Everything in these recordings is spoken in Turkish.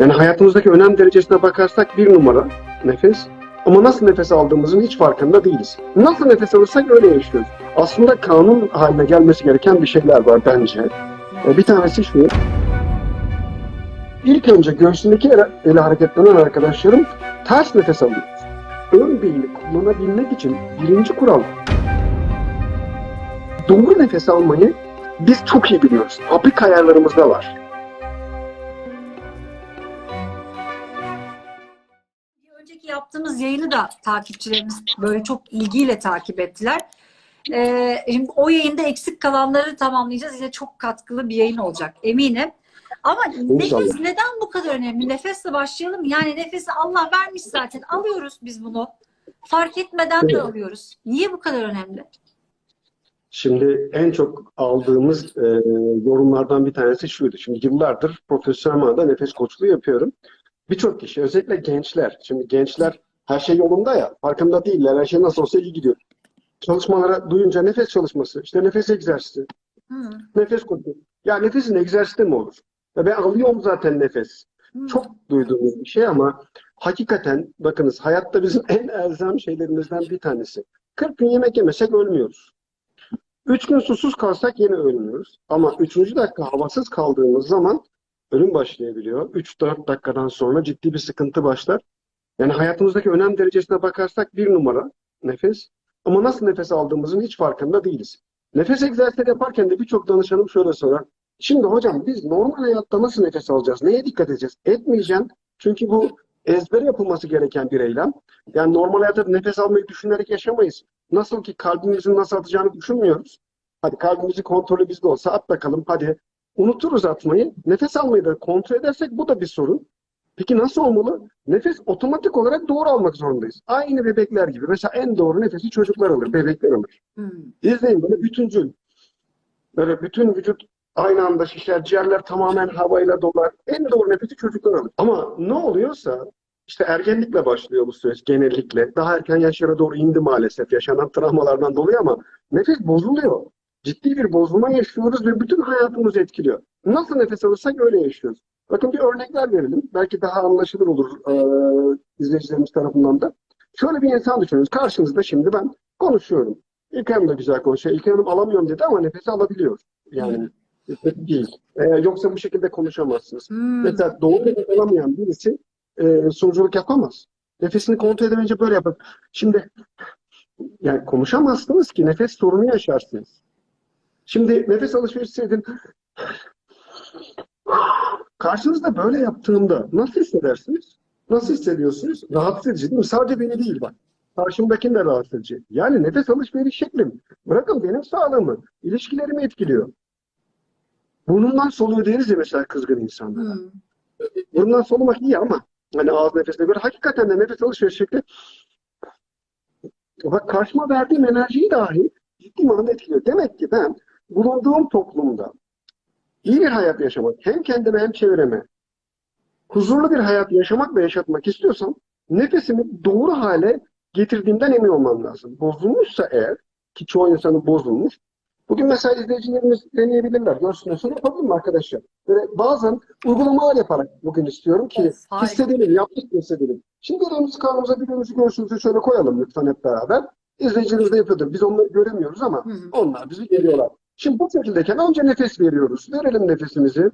Yani hayatımızdaki önem derecesine bakarsak bir numara nefes. Ama nasıl nefes aldığımızın hiç farkında değiliz. Nasıl nefes alırsak öyle yaşıyoruz. Aslında kanun haline gelmesi gereken bir şeyler var bence. E, Bir tanesi şu. İlk önce göğsündeki ele, ele hareketlenen arkadaşlarım ters nefes alıyoruz. Ön beyni kullanabilmek için birinci kural doğru nefes almayı biz çok iyi biliyoruz. Apik ayarlarımızda var. Yaptığımız yayını da takipçilerimiz böyle çok ilgiyle takip ettiler. Ee, şimdi o yayında eksik kalanları tamamlayacağız. Yine çok katkılı bir yayın olacak eminim. Ama İnşallah. nefes neden bu kadar önemli? Nefesle başlayalım. Yani nefesi Allah vermiş zaten. Alıyoruz biz bunu. Fark etmeden de alıyoruz. Niye bu kadar önemli? Şimdi en çok aldığımız e, yorumlardan bir tanesi şuydu. Şimdi yıllardır profesyonel manada nefes koçluğu yapıyorum. Birçok kişi, özellikle gençler. Şimdi gençler her şey yolunda ya, farkında değiller. Her şey nasıl olsa iyi gidiyor. Çalışmalara duyunca nefes çalışması, işte nefes egzersizi, Hı, nefes koçluğu. Ya nefesin egzersizi mi olur? Ya ben alıyorum zaten nefes. hı. Çok duyduğumuz bir şey ama hakikaten bakınız hayatta bizim en elzem şeylerimizden bir tanesi. 40 gün yemek yemesek ölmüyoruz. 3 gün susuz kalsak yine ölmüyoruz. Ama 3. dakika havasız kaldığımız zaman ölüm başlayabiliyor. 3-4 dakikadan sonra ciddi bir sıkıntı başlar. Yani hayatımızdaki önem derecesine bakarsak bir numara nefes. Ama nasıl nefes aldığımızın hiç farkında değiliz. Nefes egzersizleri yaparken de birçok danışanım şöyle sorar. Şimdi hocam biz normal hayatta nasıl nefes alacağız? Neye dikkat edeceğiz? Etmeyeceğim. Çünkü bu ezbere yapılması gereken bir eylem. Yani normal hayatta nefes almayı düşünerek yaşamayız. Nasıl ki kalbimizin nasıl atacağını düşünmüyoruz. Hadi kalbimizin kontrolü bizde olsa at bakalım hadi. Unuturuz atmayı. Nefes almayı da kontrol edersek bu da bir sorun. Peki nasıl olmalı? Nefes otomatik olarak doğru almak zorundayız. Aynı bebekler gibi. Mesela en doğru nefesi çocuklar alır, bebekler alır. Hı. İzleyin böyle bütüncül. Böyle bütün vücut aynı anda şişer, ciğerler tamamen havayla dolar. En doğru nefesi çocuklar alır. Ama ne oluyorsa işte ergenlikle başlıyor bu süreç genellikle. Daha erken yaşlara doğru indi maalesef yaşanan travmalardan dolayı ama nefes bozuluyor. Ciddi bir bozulma yaşıyoruz ve bütün hayatımızı etkiliyor. Nasıl nefes alırsak öyle yaşıyoruz. Bakın bir örnekler verelim. Belki daha anlaşılır olur eee, izleyicilerimiz tarafından da. Şöyle bir insan düşünün. Karşınızda şimdi ben konuşuyorum. İlk Hanım da güzel konuşuyor. İlk Hanım alamıyorum dedi ama nefesi alabiliyor. Yani değil. Ee, yoksa bu şekilde konuşamazsınız. Hmm. Mesela doğru nefes alamayan birisi e, sunuculuk yapamaz. Nefesini kontrol edemeyince böyle yapar. Şimdi yani konuşamazsınız ki nefes sorunu yaşarsınız. Şimdi nefes alışverişi edin. Karşınızda böyle yaptığımda nasıl hissedersiniz? Nasıl hissediyorsunuz? Rahatsız edici değil mi? Sadece beni değil bak. Karşımdakini de rahatsız edici. Yani nefes alışveriş şeklim. Bırakın benim sağlığımı, ilişkilerimi etkiliyor. Burnundan soluyor deriz ya mesela kızgın insanlara. Hı. Burundan solumak iyi ama hani ağız nefesine göre hakikaten de nefes alışveriş şekli bak karşıma verdiğim enerjiyi dahi ciddi manada etkiliyor. Demek ki ben bulunduğum toplumda iyi bir hayat yaşamak hem kendime hem çevreme huzurlu bir hayat yaşamak ve yaşatmak istiyorsam nefesimi doğru hale getirdiğimden emin olmam lazım. Bozulmuşsa eğer ki çoğu insanın bozulmuş Bugün mesela izleyicilerimiz deneyebilirler. Görsünler. Yapalım mı arkadaşlar? Böyle bazen uygulamalar yaparak bugün istiyorum ki harika. hissedelim, yaptık hissedelim. Şimdi elimizi karnımıza birbirimizi göğsümüze şöyle koyalım lütfen hep beraber. İzleyicilerimiz de yapıyordur. Biz onları göremiyoruz ama Hı hı. onlar bizi görüyorlar. Şimdi bu şekildeyken önce nefes veriyoruz. Verelim nefesimizi.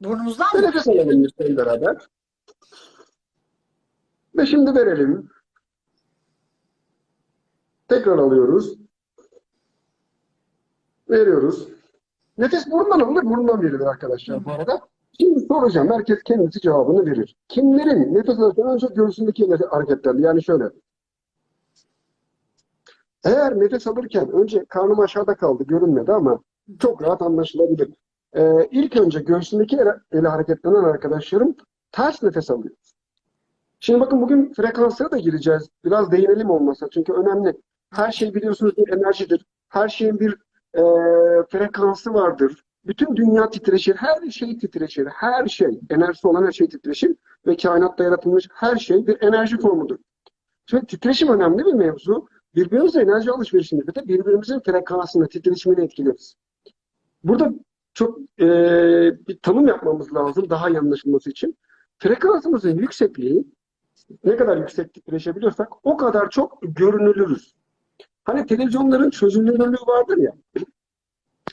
Burnumuzdan Ve mı? nefes alalım lütfen beraber. Ve şimdi verelim. Tekrar alıyoruz. Veriyoruz. Nefes burundan alınır, burundan verilir arkadaşlar bu arada. Şimdi soracağım, herkes kendisi cevabını verir. Kimlerin nefes alırken önce göğsündeki hareketlendi? Yani şöyle. Eğer nefes alırken önce karnım aşağıda kaldı, görünmedi ama çok rahat anlaşılabilir. Ee, ilk önce göğsündeki ele, ele hareketlenen arkadaşlarım ters nefes alıyor. Şimdi bakın bugün frekanslara da gireceğiz. Biraz değinelim olmasa çünkü önemli. Her şey biliyorsunuz bir enerjidir. Her şeyin bir e, frekansı vardır. Bütün dünya titreşir, her şey titreşir, her şey, enerjisi olan her şey titreşir ve kainatta yaratılmış her şey bir enerji formudur. Şimdi titreşim önemli bir mevzu. Birbirimizle enerji alışverişinde de birbirimizin frekansını, titreşimini etkiliyoruz. Burada çok e, bir tanım yapmamız lazım daha iyi anlaşılması için. frekansımızın yüksekliği ne kadar yüksek titreşebiliyorsak o kadar çok görünülürüz. Hani televizyonların çözünürlüğü vardır ya.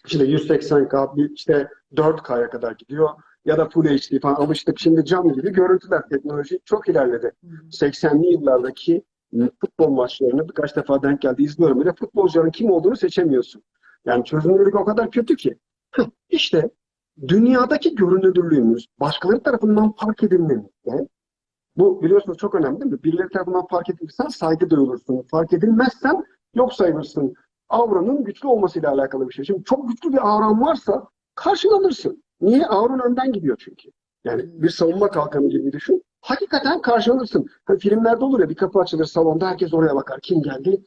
İşte 180K, bir işte 4K'ya kadar gidiyor. Ya da Full HD falan alıştık. Şimdi cam gibi görüntüler. Teknoloji çok ilerledi. 80'li yıllardaki futbol maçlarını birkaç defa denk geldi izliyorum. Bir de futbolcuların kim olduğunu seçemiyorsun. Yani çözünürlük o kadar kötü ki. İşte dünyadaki görünürlüğümüz başkaları tarafından fark edilmemiz. Yani bu biliyorsunuz çok önemli değil mi? Birileri tarafından fark edilirsen saygı duyulursun. Fark edilmezsen yok sayılırsın. Avranın güçlü olmasıyla alakalı bir şey. Şimdi çok güçlü bir avran varsa karşılanırsın. Niye? Avran önden gidiyor çünkü. Yani bir savunma kalkanı gibi düşün. Hakikaten karşılanırsın. Hani filmlerde olur ya bir kapı açılır salonda herkes oraya bakar. Kim geldi?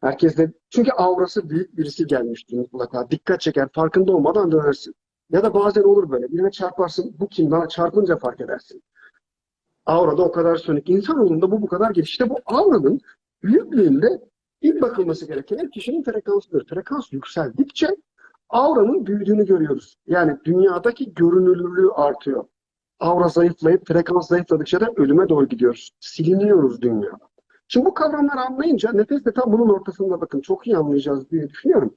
Herkes de çünkü aurası büyük birisi gelmiştir mutlaka. Dikkat çeker. Farkında olmadan dönersin. Ya da bazen olur böyle. Birine çarparsın. Bu kim? Bana çarpınca fark edersin. Aurada o kadar sönük. İnsanoğlunda bu bu kadar geniş. İşte bu auranın büyüklüğünde ilk bakılması gereken kişinin frekansıdır. Frekans yükseldikçe auranın büyüdüğünü görüyoruz. Yani dünyadaki görünürlüğü artıyor. Aura zayıflayıp frekans zayıfladıkça da ölüme doğru gidiyoruz. Siliniyoruz dünyada. Şimdi bu kavramları anlayınca nefes de tam bunun ortasında bakın çok iyi anlayacağız diye düşünüyorum.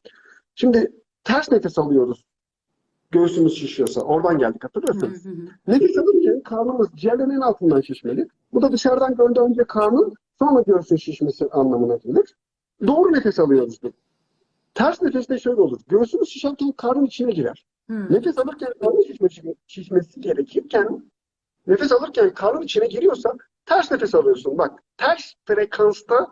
Şimdi ters nefes alıyoruz. Göğsümüz şişiyorsa. Oradan geldik hatırlıyorsunuz. Nefes alırken karnımız ciğerlerin altından şişmeli. Bu da dışarıdan göründüğü önce karnın sonra göğsün şişmesi anlamına gelir. Doğru nefes alıyoruzdur. Ters nefes de şöyle olur. Göğsümüz şişerken karnın içine girer. Nefes alırken karnın şişmesi, şişmesi gerekirken nefes alırken karnın içine giriyorsa ters nefes alıyorsun. Bak ters frekansta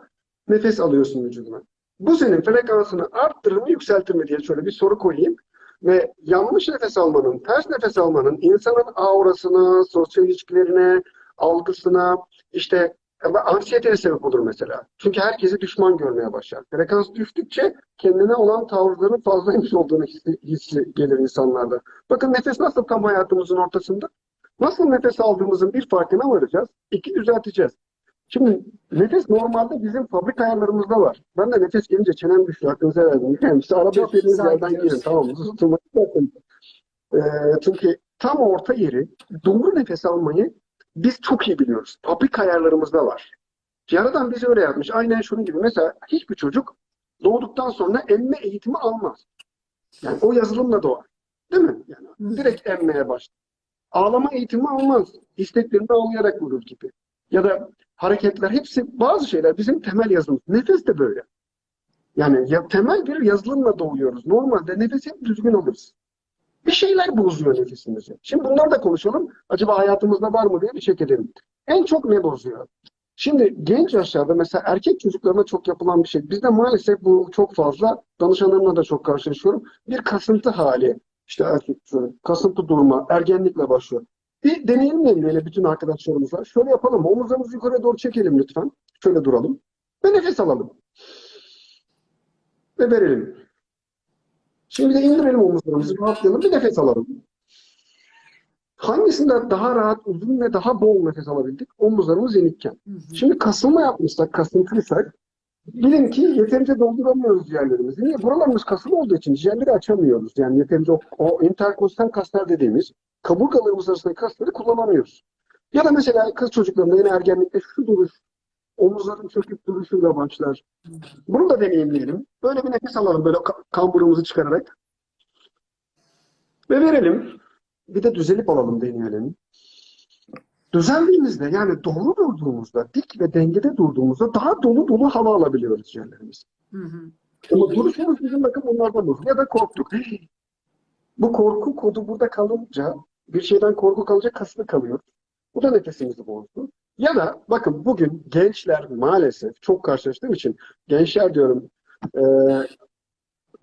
nefes alıyorsun vücuduna. Bu senin frekansını arttırır mı yükseltir mi diye şöyle bir soru koyayım. Ve yanlış nefes almanın, ters nefes almanın insanın aurasına, sosyal ilişkilerine, algısına, işte ama anksiyeteye sebep olur mesela. Çünkü herkesi düşman görmeye başlar. Frekans düştükçe kendine olan tavrların fazlaymış olduğunu hissi, hissi gelir insanlarda. Bakın nefes nasıl tam hayatımızın ortasında? Nasıl nefes aldığımızın bir farkına varacağız. İki düzelteceğiz. Şimdi nefes normalde bizim fabrika ayarlarımızda var. Ben de nefes gelince çenem düştü. Hakkınızı helal Yani işte araba güzel yerden girin. Tamam mı? Ee, çünkü tam orta yeri doğru nefes almayı biz çok iyi biliyoruz. Fabrika ayarlarımızda var. Yaradan bizi öyle yapmış. Aynen şunun gibi. Mesela hiçbir çocuk doğduktan sonra emme eğitimi almaz. Yani o yazılımla doğar. Değil mi? Yani direkt emmeye başlar. Ağlama eğitimi almaz. İsteklerini ağlayarak vurur gibi. Ya da hareketler hepsi bazı şeyler bizim temel yazılımız. Nefes de böyle. Yani ya, temel bir yazılımla doğuyoruz. Normalde nefes hep düzgün alırız. Bir şeyler bozuyor nefesimizi. Şimdi bunları da konuşalım. Acaba hayatımızda var mı diye bir check edelim. En çok ne bozuyor? Şimdi genç yaşlarda mesela erkek çocuklarına çok yapılan bir şey. Bizde maalesef bu çok fazla. Danışanlarımla da çok karşılaşıyorum. Bir kasıntı hali. İşte erkek kasıntı durma, ergenlikle başlıyor. Bir deneyelim böyle bütün arkadaşlarımızla. Şöyle yapalım. Omuzlarımızı yukarıya doğru çekelim lütfen. Şöyle duralım. Ve nefes alalım. Ve verelim. Şimdi de indirelim omuzlarımızı, rahatlayalım, bir nefes alalım. Hangisinde daha rahat, uzun ve daha bol nefes alabildik? Omuzlarımız yenikken. Şimdi kasılma yapmışsak, kasıntıysak, bilin ki yeterince dolduramıyoruz ciğerlerimizi. Niye? Buralarımız kasılı olduğu için ciğerleri açamıyoruz. Yani yeterince o, o interkostal kaslar dediğimiz kaburgalarımız arasındaki kasları kullanamıyoruz. Ya da mesela kız çocuklarında yine ergenlikte şu duruş, omuzların çöküp duruşuyla başlar. Bunu da deneyimleyelim. Böyle bir nefes alalım, böyle ka- kamburumuzu çıkararak. Ve verelim. Bir de düzelip alalım deneyelim. Düzeldiğimizde yani doğru durduğumuzda, dik ve dengede durduğumuzda daha dolu dolu hava alabiliyoruz ciğerlerimiz. Ama duruşumuz bizim bakın onlardan bozulur. Ya da korktuk. Bu korku kodu burada kalınca, bir şeyden korku kalınca kaslı kalıyor. Bu da nefesimizi bozdu. Ya da bakın bugün gençler maalesef çok karşılaştığım için gençler diyorum e,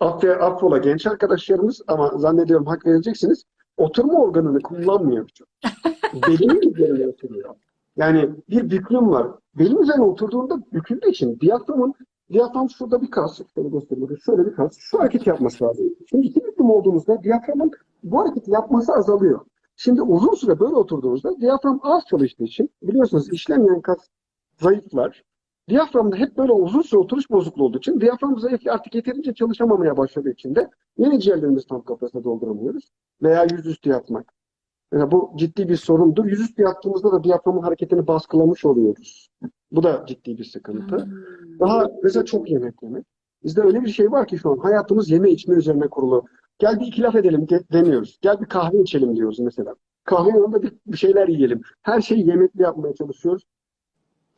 affe, affola genç arkadaşlarımız ama zannediyorum hak vereceksiniz oturma organını kullanmıyor. Belinin üzerine oturuyor. Yani bir büklüm var. Belin üzerine oturduğunda büküldüğü için diyaframın diyafram şurada bir kas, şöyle göstereyim. Şöyle bir kas. Şu hareket yapması lazım. Şimdi iki büklüm olduğunuzda diyaframın bu hareketi yapması azalıyor. Şimdi uzun süre böyle oturduğunuzda diyafram az çalıştığı için biliyorsunuz işlemeyen kas zayıflar. Diyaframda hep böyle uzun süre oturuş bozukluğu olduğu için diyafram zayıf artık yeterince çalışamamaya başladığı için de yeni ciğerlerimizi tam kapasite dolduramıyoruz. Veya yüzüstü yatmak. Yani bu ciddi bir sorundur. Yüzüstü yattığımızda da diyaframın hareketini baskılamış oluyoruz. Bu da ciddi bir sıkıntı. Hmm. Daha mesela çok yemek yemek. Bizde öyle bir şey var ki şu an hayatımız yeme içme üzerine kurulu. Gel bir iki laf edelim de- demiyoruz. Gel bir kahve içelim diyoruz mesela. Kahve yanında bir, bir şeyler yiyelim. Her şeyi yemekli yapmaya çalışıyoruz.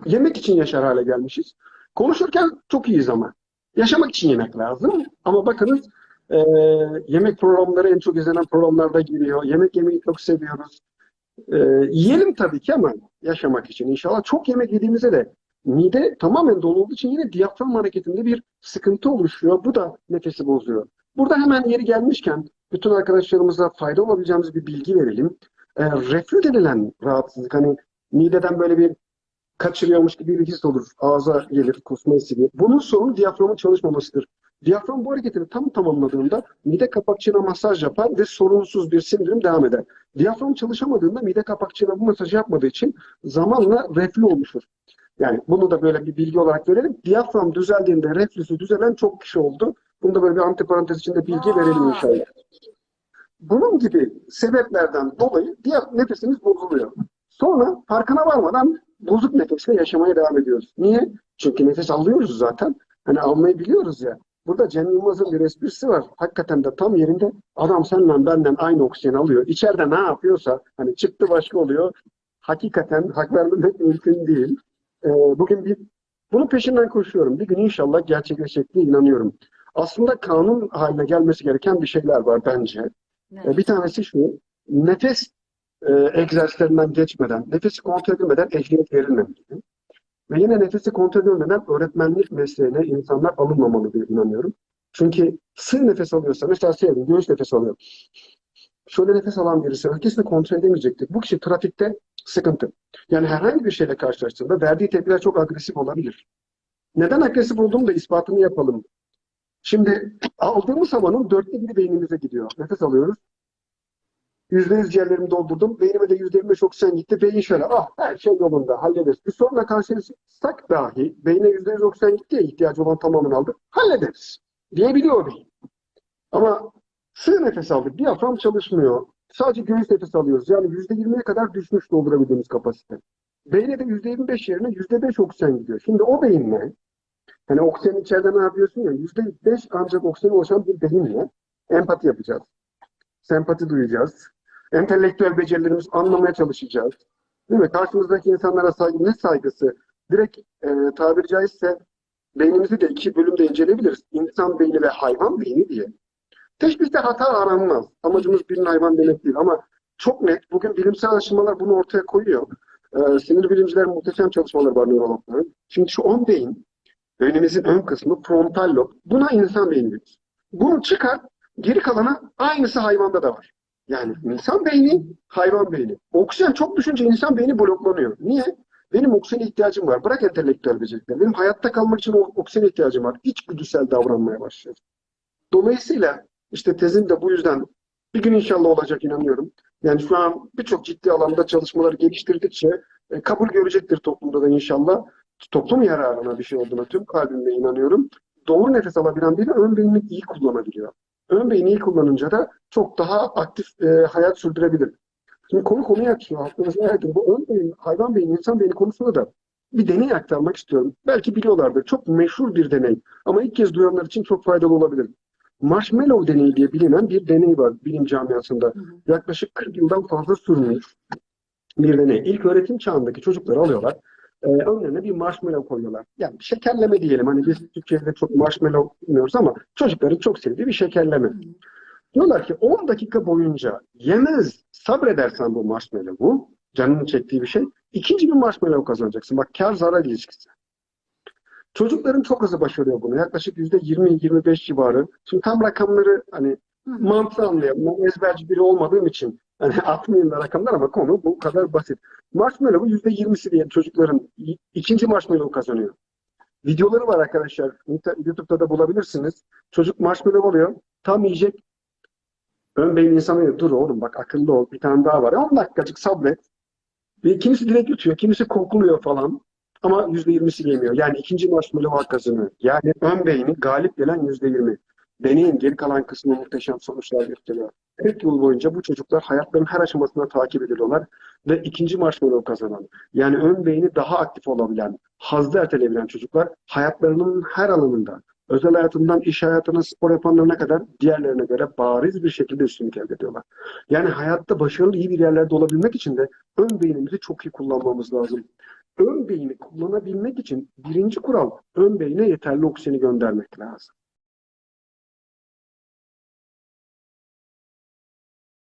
Yemek için yaşar hale gelmişiz. Konuşurken çok iyiyiz ama. Yaşamak için yemek lazım. Ama bakınız eee, yemek programları en çok izlenen programlarda giriyor. Yemek yemeyi çok seviyoruz. Eee, yiyelim tabii ki ama yaşamak için inşallah. Çok yemek yediğimizde de mide tamamen dolu olduğu için yine diyafram hareketinde bir sıkıntı oluşuyor. Bu da nefesi bozuyor. Burada hemen yeri gelmişken bütün arkadaşlarımıza fayda olabileceğimiz bir bilgi verelim. Eee reflü denilen rahatsızlık hani mideden böyle bir kaçırıyormuş gibi bir his olur. Ağza gelir, kusma hissi gelir. Bunun sorunu diyaframın çalışmamasıdır. Diyafram bu hareketini tam tamamladığında mide kapakçığına masaj yapar ve sorunsuz bir sindirim devam eder. Diyafram çalışamadığında mide kapakçığına bu masajı yapmadığı için zamanla reflü oluşur. Yani bunu da böyle bir bilgi olarak verelim. Diyafram düzeldiğinde reflüsü düzelen çok kişi oldu. Bunu da böyle bir antiparantez içinde bilgi verelim inşallah. Bunun gibi sebeplerden dolayı diğer nefesimiz bozuluyor. Sonra farkına varmadan bozuk nefesle yaşamaya devam ediyoruz. Niye? Çünkü nefes alıyoruz zaten. Hani almayı biliyoruz ya. Burada Cem Yılmaz'ın bir esprisi var. Hakikaten de tam yerinde. Adam senden benden aynı oksijen alıyor. İçeride ne yapıyorsa hani çıktı başka oluyor. Hakikaten hak vermemek mümkün değil. Ee, bugün bir bunun peşinden koşuyorum. Bir gün inşallah gerçekleşecek diye inanıyorum. Aslında kanun haline gelmesi gereken bir şeyler var bence. E, Bir tanesi şu, nefes e, egzersizlerinden geçmeden, nefesi kontrol edilmeden ehliyet verilmemeli. Ve yine nefesi kontrol edilmeden öğretmenlik mesleğine insanlar alınmamalı diye inanıyorum. Çünkü sığ nefes alıyorsa, mesela sevdim, göğüs nefes alıyor. Şöyle nefes alan birisi öfkesini kontrol edemeyecektir. Bu kişi trafikte sıkıntı. Yani herhangi bir şeyle karşılaştığında verdiği tepkiler çok agresif olabilir. Neden agresif olduğunu da ispatını yapalım. Şimdi aldığımız havanın dörtte biri beynimize gidiyor. Nefes alıyoruz. Yüzde yüz ciğerlerimi doldurdum. Beynime de yüzde yirmi oksijen gitti. Beyin şöyle, ah her şey yolunda, hallederiz. Bir sorunla karşılaşırsak dahi beyne yüzde yüz oksijen gitti ya ihtiyacı olan tamamını aldı. Hallederiz. Diyebiliyor beyin. Ama sığ nefes aldık. Diyafram çalışmıyor. Sadece göğüs nefes alıyoruz. Yani yüzde yirmiye kadar düşmüş doldurabildiğimiz kapasite. Beyne de yüzde yirmi beş yerine yüzde beş oksijen gidiyor. Şimdi o beyinle Hani oksijen içeride ne yapıyorsun ya? Yüzde beş ancak oksijen oluşan bir beyinle empati yapacağız. Sempati duyacağız. Entelektüel becerilerimizi anlamaya çalışacağız. Değil mi? Karşımızdaki insanlara saygı, ne saygısı? Direkt e, tabiri caizse beynimizi de iki bölümde inceleyebiliriz. İnsan beyni ve hayvan beyni diye. Teşbihte hata aranmaz. Amacımız birinin hayvan demek değil ama çok net. Bugün bilimsel araştırmalar bunu ortaya koyuyor. E, sinir bilimcilerin muhteşem çalışmaları var nörologların. Şimdi şu 10 beyin Beynimizin ön kısmı frontal lob. Buna insan beyni diyoruz. Bunu çıkar, geri kalanı aynısı hayvanda da var. Yani insan beyni, hayvan beyni. Oksijen çok düşünce insan beyni bloklanıyor. Niye? Benim oksijene ihtiyacım var. Bırak entelektüel becerileri. Benim hayatta kalmak için oksijene ihtiyacım var. İçgüdüsel davranmaya başlıyoruz. Dolayısıyla işte tezim de bu yüzden bir gün inşallah olacak inanıyorum. Yani şu an birçok ciddi alanda çalışmaları geliştirdikçe e, kabul görecektir toplumda da inşallah toplum yararına bir şey olduğuna tüm kalbimle inanıyorum. Doğru nefes alabilen biri ön beynini iyi kullanabiliyor. Ön beyni iyi kullanınca da çok daha aktif e, hayat sürdürebilir. Şimdi konu konuyu açıyor. Aklınıza yakın. Bu ön beyin, hayvan beyni, insan beyni konusunda da bir deney aktarmak istiyorum. Belki biliyorlardır. Çok meşhur bir deney. Ama ilk kez duyanlar için çok faydalı olabilir. Marshmallow deneyi diye bilinen bir deney var bilim camiasında. Hı hı. Yaklaşık 40 yıldan fazla sürmüş bir deney. İlk öğretim çağındaki çocukları alıyorlar. Ee, önlerine bir marshmallow koyuyorlar. Yani şekerleme diyelim. Hani biz Türkiye'de çok marshmallow bilmiyoruz ama çocukların çok sevdiği bir şekerleme. Diyorlar ki 10 dakika boyunca yemez sabredersen bu marshmallow'u canının çektiği bir şey. ikinci bir marshmallow kazanacaksın. Bak kar zarar ilişkisi. Çocukların çok azı başarıyor bunu. Yaklaşık %20-25 civarı. Şimdi tam rakamları hani mantığı anlayalım. Ben ezberci biri olmadığım için hani atmayayım da rakamlar ama konu bu kadar basit. Marshmallow'un %20'si diye çocukların ikinci marshmallow kazanıyor. Videoları var arkadaşlar. YouTube'da da bulabilirsiniz. Çocuk marshmallow alıyor. Tam yiyecek. Ön beyin insanı diyor, dur oğlum bak akıllı ol. Bir tane daha var. 10 dakikacık sabret. Ve kimisi direkt yutuyor. Kimisi kokluyor falan. Ama %20'si yemiyor. Yani ikinci marshmallow kazanıyor. Yani ön beyni galip gelen %20. Deneyin geri kalan kısmı muhteşem sonuçlar gösteriyor. 40 yıl boyunca bu çocuklar hayatlarının her aşamasında takip ediliyorlar ve ikinci marshmallow kazanan, yani ön beyni daha aktif olabilen, hazzı erteleyebilen çocuklar hayatlarının her alanında, özel hayatından iş hayatına, spor yapanlarına kadar diğerlerine göre bariz bir şekilde üstünlük elde ediyorlar. Yani hayatta başarılı iyi bir yerlerde olabilmek için de ön beynimizi çok iyi kullanmamız lazım. Ön beyni kullanabilmek için birinci kural ön beyne yeterli oksijeni göndermek lazım.